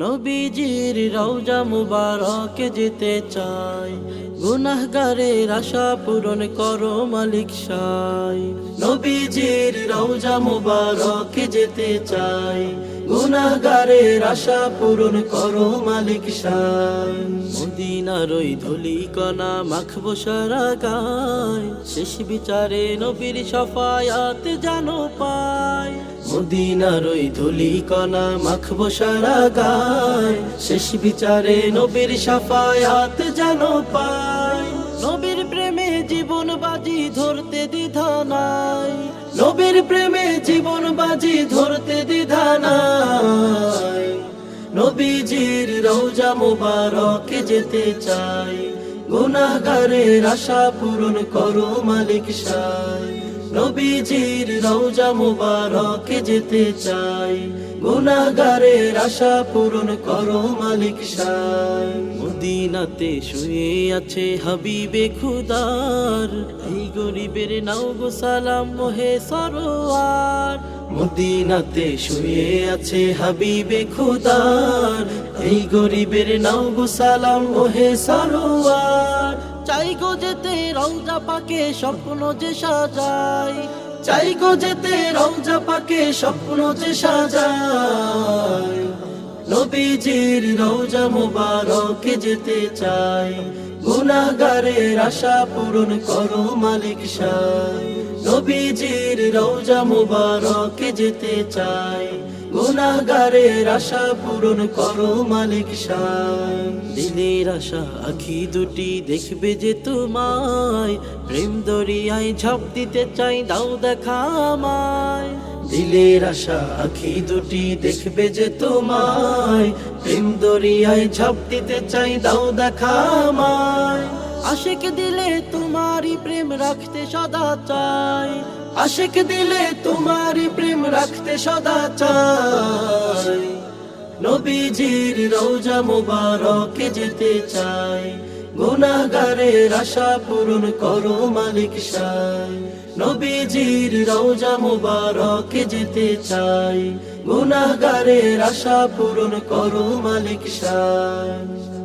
নবীজির রওজা মুবারকে যেতে চাই। গুনাহগারের আশা পূরণ করো মালিক সাই। নবীজির রওজা মুবারকে যেতে চাই। গুনাহগারের আশা পূরণ করো মালিক সাই। মদিনার ওই ধুলি কণা মাখবো সারা গায়। শেষ বিচারে নবীর সফায়াত জানো পায়। মদিনার ওই ধুলি কণা মাখবো সারা গায়। শেষ বিচারে নবীর সাফায়াত জানো পায় নবীর প্রেমে জীবন বাজি ধরতে দ্বিধা নাই। নবীর প্রেমে জীবন বাজি ধরতে দ্বিধা নাই। নবীজির রওজা মুবারকে যেতে চাই। গুনাহগারের আশা পূরণ করো মালিক সাই। নবীজির রওজা মুবারকে যেতে চাই। গুনাহগারের আশা পূরণ করো মালিক সাই। মদিনাতে শুয়ে আছে হাবিবে খুদার। এই গরিবের নাও গো সালাম মোহে সরোয়ার। মদিনাতে শুয়ে আছে হাবিবে খুদার। এই গরিবের নাও গো সালাম মোহে সরোয়ার। চাই গো যেতে রওজা পাকে স্বপ্ন যে সাজাই। চাই গো যেতে রওজা পাকে স্বপ্ন যে সাজাই। নবীজির রওজা মুবারক যেতে চাই। গুনাহগারের আশা পূরণ করো মালিক সাই। নবীজির রওজা মুবারকে যেতে চাই। গুনাহগারের আশা পূরণ করো মালিক সাই দিলের আশা আখি দুটি দেখবে যে তোমায়। প্রেম দরিয়ায় ঝাঁপ দিতে চাই, দাও দেখা আমায়। দিলের আশা আখি দুটি দেখবে যে তোমায়। প্রেম দরিয়ায় ঝাঁপ দিতে চাই, দাও দেখা আমায়। আশেক দিলে তোমারই প্রেম রাখতে সদা চাই। আশেক দিলে তোমারই প্রেম রাখতে সদা চাই। নবীজির রওজা মুবারকে যেতে চাই। গুনাহগারের আশা পূরণ করো মালিক সাই। নবীজির রওজা মুবারকে যেতে চাই। গুনাহগারের আশা পূরণ করো মালিক সাই।